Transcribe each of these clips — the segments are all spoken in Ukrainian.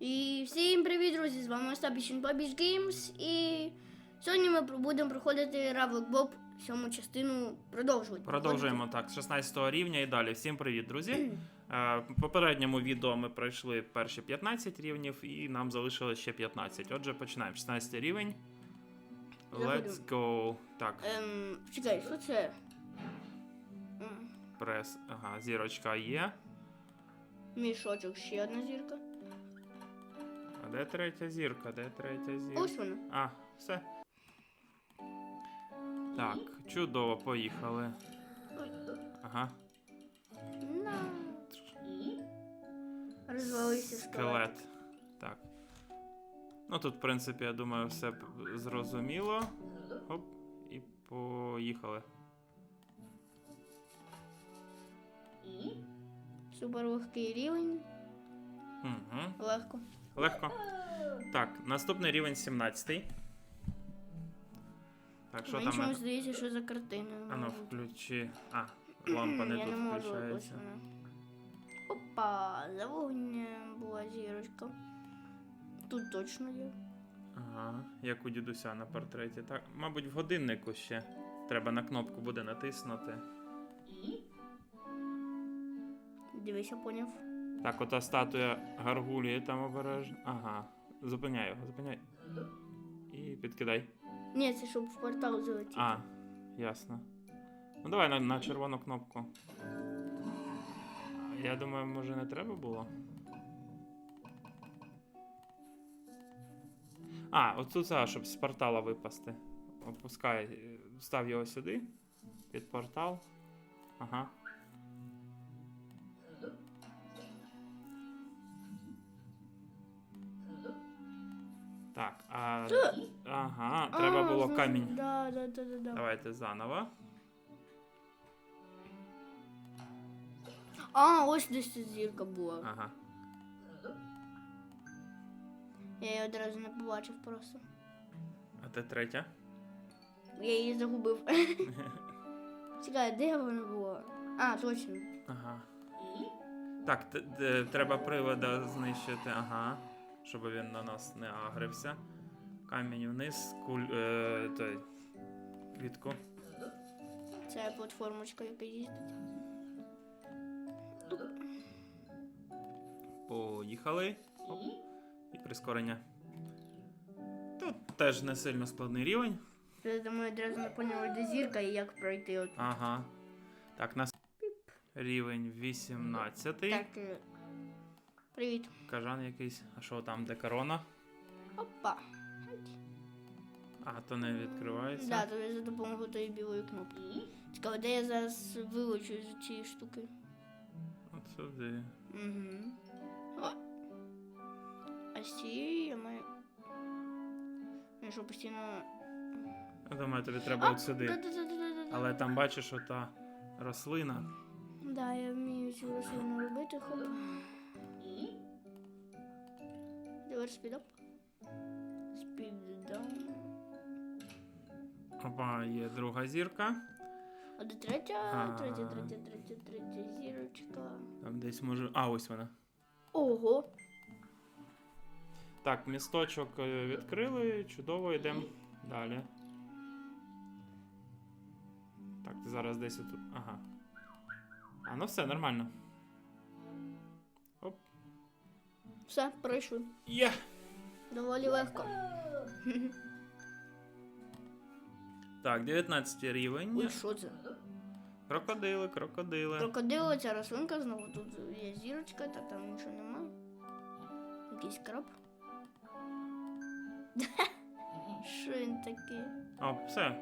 І всім привіт, друзі! З вами Остап Іщен Бабіч Геймс. І сьогодні ми будемо проходити Равлок Боб сьому частину продовжувати. Продовжуємо так, з 16 рівня і далі. Всім привіт, друзі. Е, В попередньому відео ми пройшли перші 15 рівнів і нам залишилось ще 15. Отже, починаємо. 16 рівень. Let's go. Так, Ем, чекай, що це? Прес. Ага, зірочка є. Мішочок, ще одна зірка. Де третя зірка? Де третя зірка? Ось вона. А, все. Так, чудово, поїхали. Ага. Розвалився скелет. Скелет. Так. Ну тут, в принципі, я думаю, все зрозуміло. Хоп, і поїхали. Супер легкий рівень. Угу. Легко. Легко. Так, наступний рівень 17. Так, що Мені там? чомусь здається, що за картиною. Ану, включи. А, лампа не Я тут не можу, включається. Опа, за вогнем була зірочка. Тут точно є. Ага, як у дідуся на портреті. Так, мабуть, в годиннику ще. Треба на кнопку буде натиснути. Дивися, поняв. Так, ота статуя гаргулії там обережно. Ага. Зупиняй його, зупиняй. І підкидай. Ні, це щоб в портал залетіти. А, ясно. Ну давай на, на червону кнопку. Я думаю, може не треба було. А, оцю це, щоб з портала випасти. Опускай, став його сюди. Під портал. Ага. Так, а. Ага, треба було камінь. Да, да, да, да, да. Давайте заново. А, ось десь ця зірка була. Ага. Я її одразу не побачив просто. А те третя? Я її загубив. Чекай, де вона була? А, точно. Ага. Так, т- т- треба привода знищити, ага. Щоб він на нас не агрився. Камінь вниз, куль. Е, той. Квітку. Це платформочка, яка їздить. Поїхали. Оп. І прискорення. Тут теж не сильно складний рівень. Я думаю, одразу не поняла, де зірка і як пройти. От. Ага. Так, нас рівень 18. Так. е, Привіт. Кажан якийсь. А що там, де корона? Опа. А, то не відкривається. Да, то я за допомогою тої білої кнопки. Цікаво, де я зараз вилучу з цієї штуки. От сюди. Угу. О. А з цієї я маю. Я що постійно. Я думаю, тобі треба от сюди. Але там бачиш ота рослина. Да, я вмію цю рослину робити, хоп. Давай спідап. Спіддаун. Опа, є друга зірка. А де третя? А. Третя, третя, третя, третя зірочка. Там десь може. А, ось вона. Ого! Так, місточок е, відкрили. Чудово, йдемо далі. Так, ти зараз десь тут. Ага. А, ну все, нормально. Все, пройшли. Є! Доволі легко. Так, 19 рівень. Ой, що це? Крокодили, крокодили. Крокодило, ця рослинка, знову тут є зірочка, так там нічого немає. Якийсь краб. Що він такий? О, все.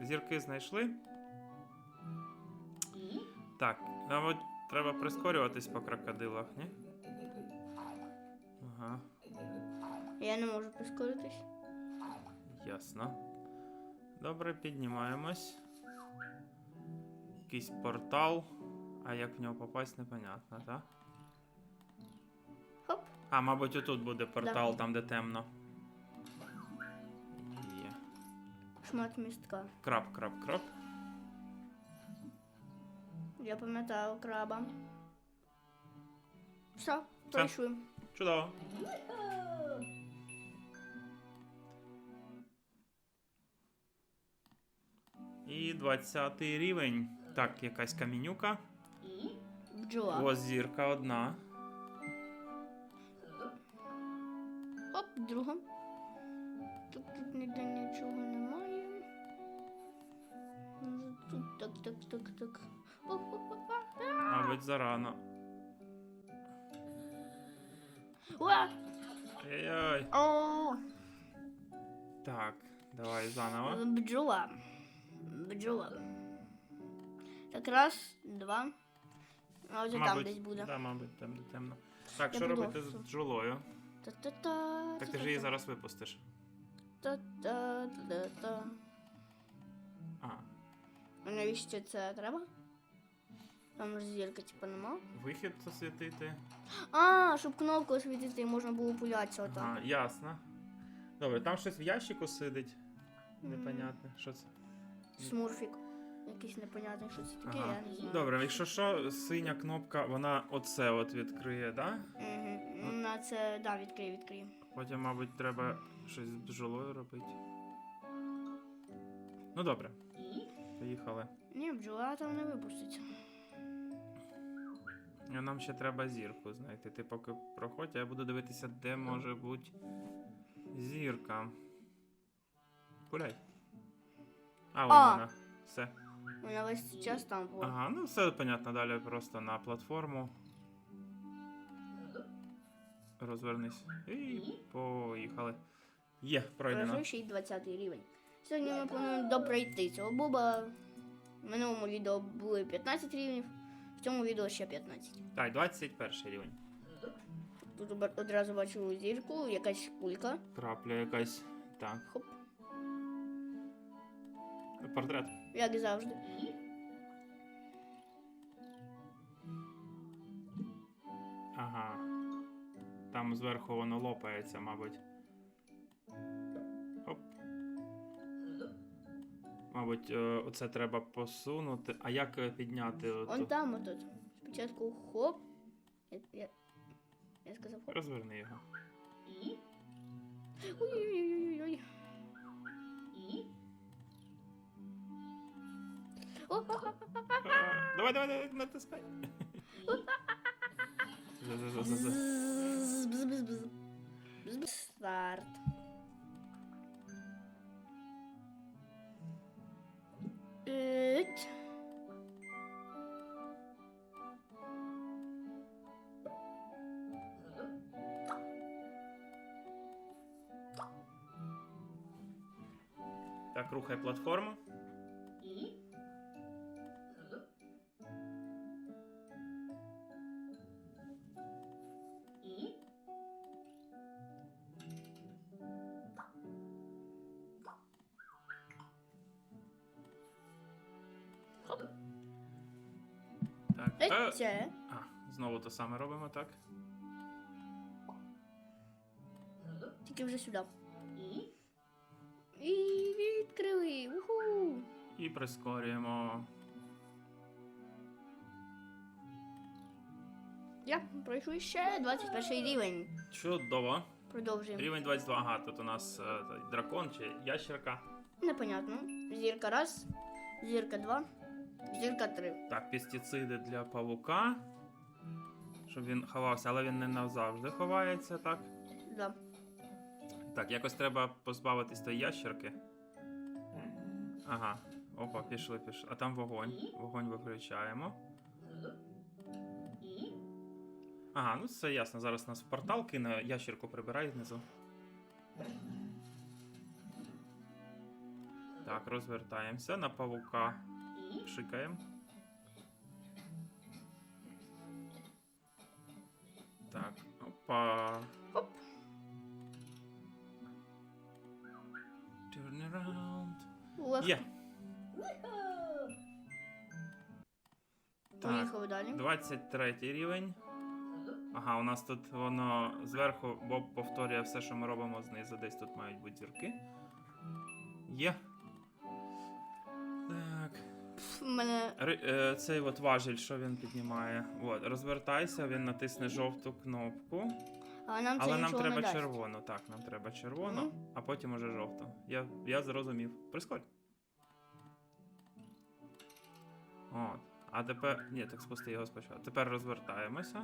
Зірки знайшли. Так, мабуть, треба прискорюватись по крокодилах, ні? Ага, Я не можу прискоритись. ясно. Добре, піднімаємось. Якийсь портал. А як в нього попасть, непонятно, так? Хоп. А, мабуть, отут буде портал, Да. там, де темно. Є. Шмат містка. Краб, краб, краб. Я пам'ятаю краба. Все, пройшли. Чудово. І 20 рівень. Так, якась камінюка. Бджола. Ось зірка одна. Оп, друга. Тут, тут ніде нічого немає. Тут так, так, так, так. Оп, оп, оп, оп. Мабуть, зарано. Уа! Ой-ой. О, Так, давай заново. бджола. Бджола. Так, раз, два. А ось там десь буде. Да, мабуть, там де темно. Так, Я що буду. робити з бджолою? Та-та-та. Так ти ж її зараз випустиш. Та-та-та-та. А навіщо це треба? Там ж зірка, типу, нема. Вихід освітити. А, щоб кнопку освітити, і можна було пулятися отак. Ага, ясно. Добре, там щось в ящику сидить. Непонятне. Що це? Смурфік. Якийсь непонятний, що це таке, я не знаю. Добре, якщо що, синя кнопка, вона оце от відкриє, да? Угу. На це, да, відкрий, відкрий. Потім, мабуть, треба щось з бджолою робити. Ну добре. Поїхали. Ні, бджола там не випуститься. Ну, Нам ще треба зірку знайти. Ти поки проходь, а я буду дивитися, де може бути зірка. Гуляй. А, А. вона. Все. Вона весь час там була. Ага, ну все понятно. Далі просто на платформу. Розвернись. І поїхали. Є, пройдено. Пройшов ще й 20 рівень. Сьогодні ми плануємо допройти цього боба. В минулому відео були 15 рівнів, цьому відео ще 15. Так, 21 рівень. Тут одразу бачу зірку, якась кулька. Крапля якась. Так. Хоп, Портрет. як завжди. Ага. Там зверху воно лопається, мабуть. Мабуть, е, оце треба посунути. А як е, підняти? Он оту? там отут. Спочатку хоп. Я, я, я сказав хоп. Розверни його. Ой-ой-ой-ой-ой. О, А, Давай, давай, давай, натискай. Старт. Ить. Так, рухай платформу. Так, е, Це. а, знову те саме робимо, так? Тільки вже сюди. І відкрили. Уху. І прискорюємо. Я пройшов ще 21 рівень. Чудово. Продовжуємо. Рівень 22. Ага, тут у нас е, дракон чи ящерка. Непонятно. Зірка раз, зірка два, зірка три. Так, пестициди для павука. Щоб він ховався, але він не назавжди ховається, так? Да. Так, якось треба позбавитись тої ящерки. Ага. Опа, пішли, пішли. А там вогонь. Вогонь виключаємо. Ага, ну все ясно. Зараз нас в портал кине, ящерку прибирай знизу. Так, розвертаємося на павука. Шикаємо. Так, опа. Оп. Turn around. Легко. Є. Так, Поїхали далі. 23 рівень. Ага, у нас тут воно зверху Боб повторює все, що ми робимо знизу. Десь тут мають бути зірки. Є. Мене е, цей от важіль, що він піднімає. От, розвертайся, він натисне жовту кнопку. а нам це Але нам нічого треба не дасть. червону. Так, нам треба червону, Мгм. а потім уже жовту. Я, я зрозумів. Прискорь. От. А тепер. Ні, так спусти його спочатку. Тепер розвертаємося.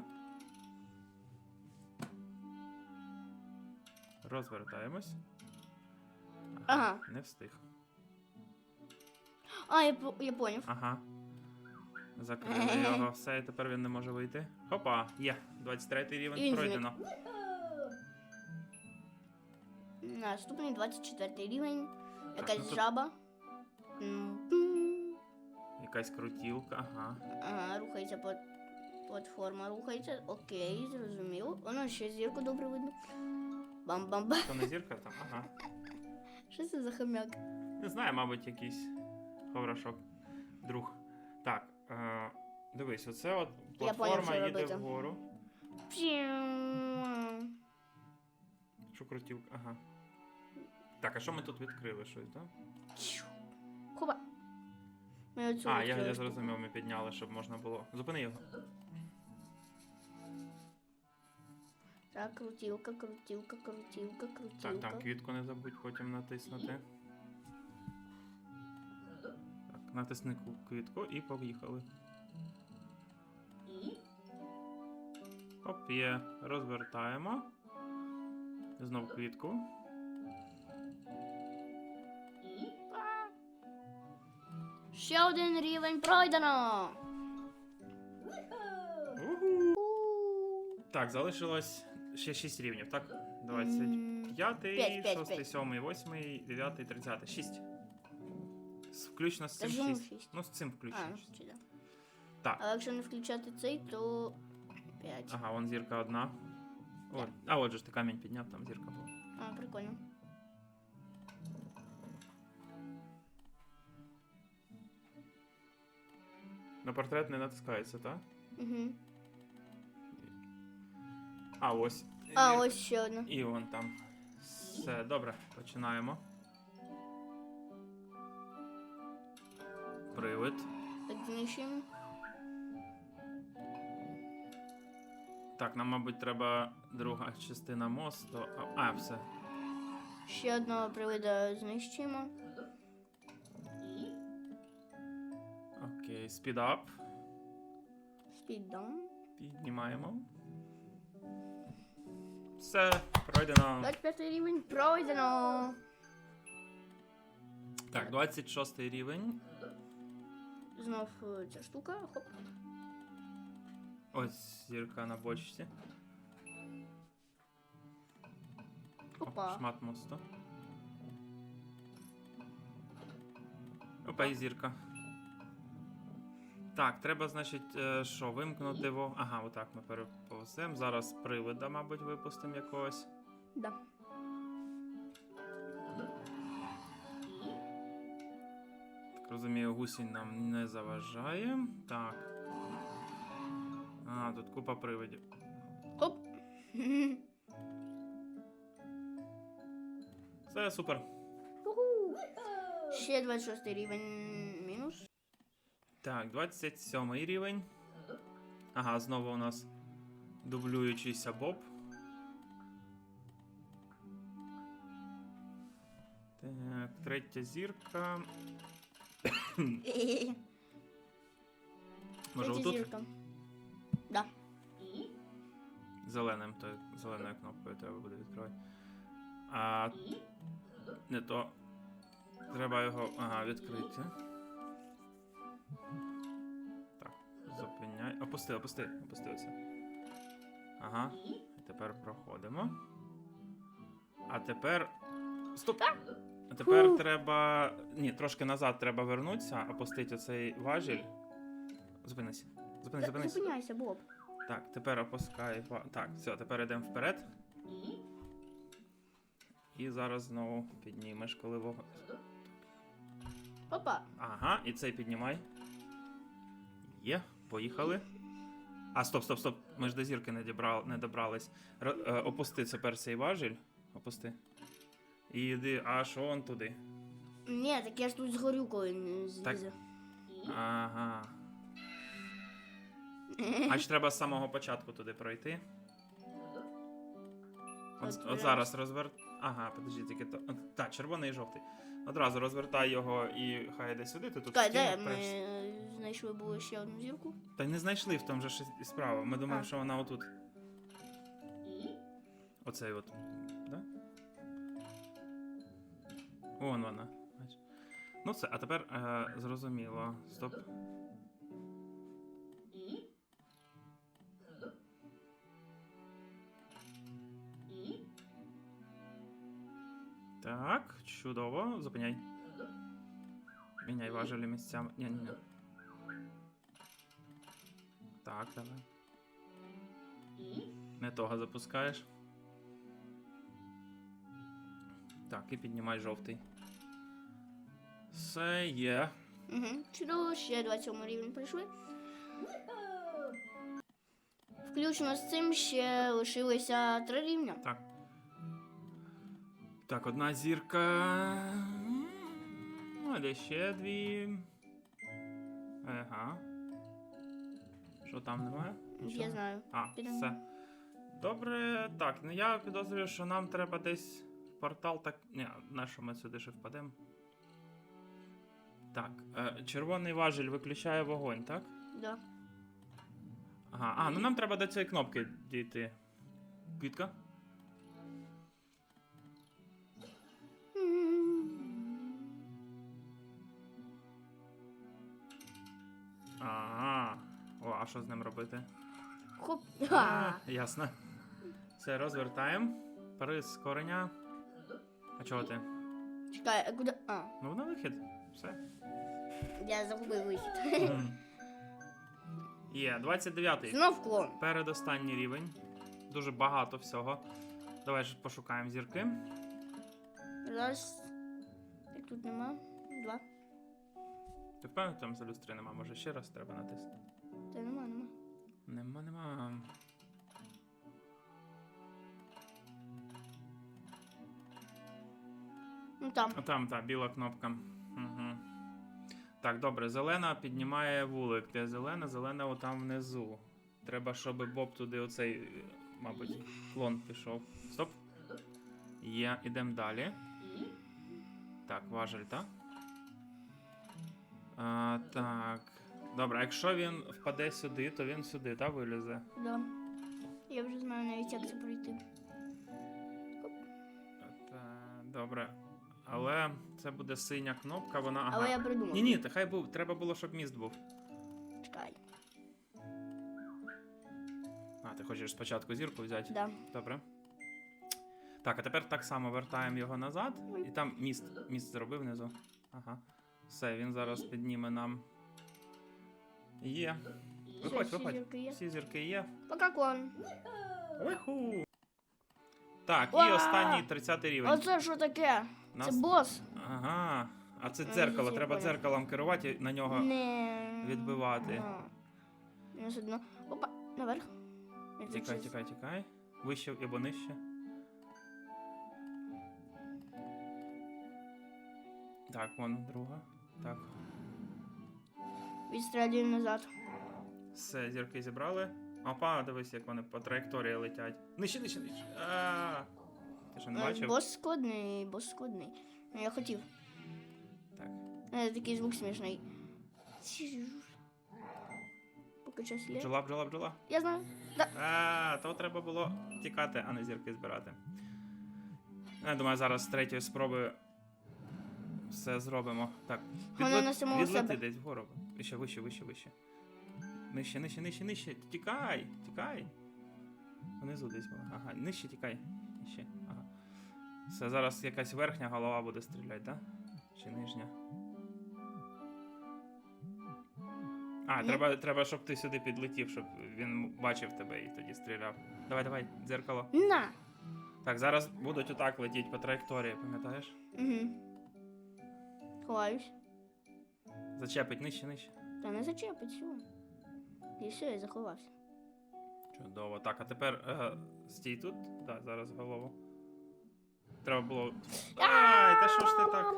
Розвертаємось. Ага. Не встиг. А, я, по- я поняв. Ага. Закрили його, все, і тепер він не може вийти. Хопа, є. 23 рівень він пройдено. Наступний 24 рівень. ну Якась тут- жаба. М-м. Якась крутілка, ага. Ага, рухається плат... платформа, рухається. Окей, зрозумів. Воно ще зірку добре видно. Бам-бам-бам. То не зірка там, ага. Що це за хомяк? Не знаю, мабуть, якийсь ховрашок. Друг. Так, е, дивись, оце от поняв, платформа що їде робити. вгору. Що крутілка, ага. Так, а що ми тут відкрили щось, так? Чу. Хоба. Ми оцю А, я, я зрозумів, ми підняли, щоб можна було. Зупини його. Так, крутілка, крутілка, крутілка, крутілка. Так, там квітку не забудь потім натиснути. Натисни квітку і поїхали. Оп, є. Розвертаємо. Знов квітку. Ще один рівень пройдено. Уху. Так, залишилось ще 6 рівнів, так? 25, П'ять, п'ять, 6, п'ять. 7, 8, 9, 30. 6. Включно з цим Та чому 6. шість? Ну, з цим включно. А, ну, шість. Так. А якщо не включати цей, то 5. Ага, вон зірка одна. От. А от же ж ти камінь підняв, там зірка була. А, прикольно. На портрет не натискається, так? Угу. А, ось. А, ось ще одна. І вон там. Все, добре, починаємо. Привид. Так, знищуємо. Так, нам, мабуть, треба друга частина мосту. А, А, все. Ще одного привида знищуємо. Окей, спідап. Спіддаун. Піднімаємо. Все, пройдено. 25 рівень пройдено. Так, 26 рівень. Знов е, ця штука. Хоп. Ось зірка на бочці. О, Опа. шмат мосту. Опа, і зірка. Так, треба, значить, е, що, вимкнути. Ага, отак ми переповземо. Зараз привида, мабуть, випустимо якогось. Да. Розумію, гусінь нам не заважає. Так. А, тут купа привидів. Хоп. Все супер. Ще 26 рівень мінус. Так, 27 рівень. Ага, знову у нас дублюючийся Боб. Так, третя зірка. Може, отут зірка. Да. зеленим, то зеленою кнопкою треба буде відкривати. А не то. Треба його. Ага, відкрити. Так, зупиняй. Опусти, опусти, опусти оце. Ага. Тепер проходимо. А тепер. Стоп! А тепер Фу. треба. Ні, трошки назад треба вернутися, опустити оцей важіль. Зупинись. Зупинись, Та- зупинись. Зупиняйся, Боб. Так, тепер опускай. ва- Так, все, тепер йдемо вперед. І зараз знову піднімеш, коли вогонь. Опа. Ага, і цей піднімай. Є, поїхали. А, стоп, стоп, стоп. Ми ж до зірки не, дібрали, не добрались. Р, е, опусти тепер цей важіль. Опусти. І йди аж он туди. Ні, так я ж тут згорю, коли не злізе. Ага. А чи треба з самого початку туди пройти? От, От зараз розвер... Ага, подожди, тільки то. Так, червоний і жовтий. Одразу розвертай його і хай йде сюди. Ти тут Чекай, стіни де ми преш- знайшли було ще одну зірку? Та не знайшли в тому же ж справа. Ми думаємо, А. що вона отут. Оцей от. Вон вона. Бач. Ну все, а тепер е, зрозуміло. Стоп. Так, чудово. Зупиняй. Міняй важелі місцями. Ні, ні, ні. Так, давай. Не того запускаєш. Так, і піднімай жовтий. Все є. Угу. Чудово, ще 27 рівень пройшли. Включно з цим ще лишилося три рівня. Так. Так, одна зірка. Ну, де ще дві. Ага. Що там немає? Я знаю. А, Підемо. все. Добре, так, ну я підозрюю, що нам треба десь в портал так. Ні, на що ми сюди ще впадемо? Так, е, червоний важіль виключає вогонь, так? Да. Ага, а, ну нам треба до цієї кнопки дійти. Квітка? Ага. О, а що з ним робити? Хоп. А, ясно. Все, розвертаємо. Прискорення. А чого ти? Чекай, а куди? А, Ну, на вихід. Все. я загубив вихід. Мгм. Є, 29-й. Знов клон. Передостанній рівень. Дуже багато всього. Давай ж пошукаємо зірки. Раз. Так тут нема. Два. Ти впевнений, там за люстри нема? Може ще раз треба натиснути? Та нема, нема. Нема, нема. Ну там. А там, та, біла кнопка. Угу. Так, добре, зелена піднімає вулик. Де зелена? Зелена отам внизу. Треба, щоб Боб туди оцей, е, мабуть, клон пішов. Стоп. Є, ідемо далі. Так, важель, так? А, так. Добре, якщо він впаде сюди, то він сюди, так, вилізе? Да. Я вже знаю навіть, як це пройти. Та, добре. Але це буде синя кнопка, вона. Ага. Але я придумав. Ні, ні, та хай був. Треба було, щоб міст був. Чекай. А, ти хочеш спочатку зірку взяти? Да. Добре. Так, а тепер так само вертаємо його назад. І там міст. Міст зробив внизу. Ага. Все, він зараз підніме нам. Є. Виходь, всі виходь. зірки є? Всі зірки є. Пока клон. Виху. Так, і Уа! останній 30 рівень. Оце що таке? Нас- Це бос. Ага. А це А, дзеркало. я Треба понял. дзеркалом керувати і на нього. Не. відбивати. А. Ну, все одно. Опа, наверх. Тікай, зараз- тікай, тікай. Вище або нижче. Так, вон друга. Так. Відстрілюємо назад. Все, зірки зібрали. Опа, дивись, як вони по траєкторії летять. Нижче, нижче, нижче. А, Ти що не Ну, бачив? Бос складний, бос складний. Ну, я хотів. Так. Е, Такий звук смішний. Поки час є. Бджола, бджола, бджола. Я знаю. Да. А, то треба було тікати, а не зірки збирати. Я думаю, зараз з третьої спроби все зробимо. Так. Вона на самого відлети себе. десь вгору. Вище, вище, вище, вище. Нижче, нижче, нижче, нижче. Тікай, тікай. Внизу десь було. Ага, нижче тікай. Нижче. Ага. Все, зараз якась верхня голова буде стріляти, так? Да? Чи нижня? А, треба, треба, щоб ти сюди підлетів, щоб він бачив тебе і тоді стріляв. Давай, давай, дзеркало. На. Так, зараз будуть отак летіти по траєкторії, пам'ятаєш? Угу. Ховаюсь. Зачепить нижче, нижче. Та не зачепить, все. І все, я заховався. Чудово. Так, а тепер е, стій тут. Так, зараз голову. Треба було. Ай, та що ж ти так?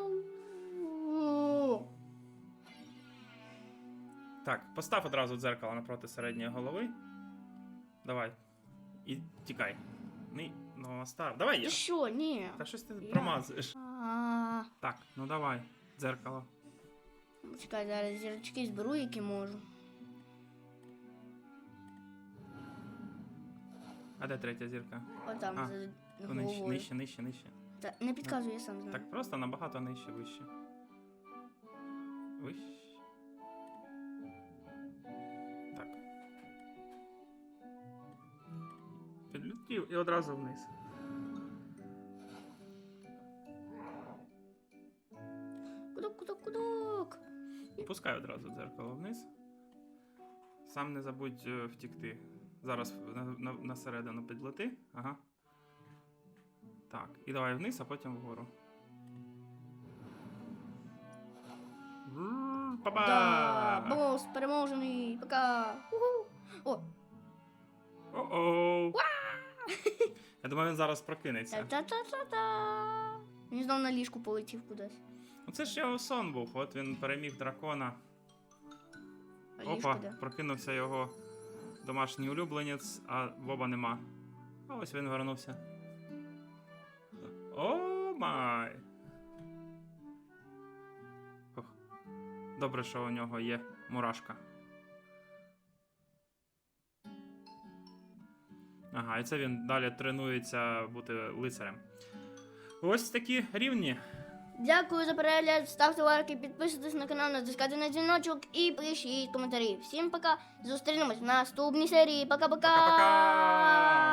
Так, постав одразу дзеркало напроти середньої голови. Давай. І тікай. Ні, ну став. Давай Ти що, ні. Та щось ти Я. промазуєш. Так, ну давай. Дзеркало. Чекай, зараз зірочки зберу, які можу. А де третя зірка? Отам А, за Ну, Нижче, головою. нижче, нижче, нижче. Та, не підказуй, я сам знаю. Так просто набагато нижче, вище. Вище. Так. Підлетів і одразу вниз. Кудок, кудок, кудок. Опускай одразу дзеркало вниз. Сам не забудь е, втікти. Зараз на, на, на середину підлети. Ага. Так. І давай вниз, а потім вгору. Па-ба! Да, бос переможений. Пока. Уху. О, О-оу. Я думаю, він зараз прокинеться. та-та-та-та. Він знов на ліжку полетів кудись. Ну це ж його сон був. От він переміг дракона. А ліжко Опа, де? прокинувся його домашній улюбленець, а Боба нема. А ось він вернувся. О май! Добре, що у нього є мурашка. Ага, і це він далі тренується бути лицарем. Ось такі рівні. Дякую за перегляд. Ставте лайки, підписуйтесь на канал, натискайте на дзвіночок і пишіть коментарі. Всім пока. Зустрінемось в наступній серії. Пока-пока.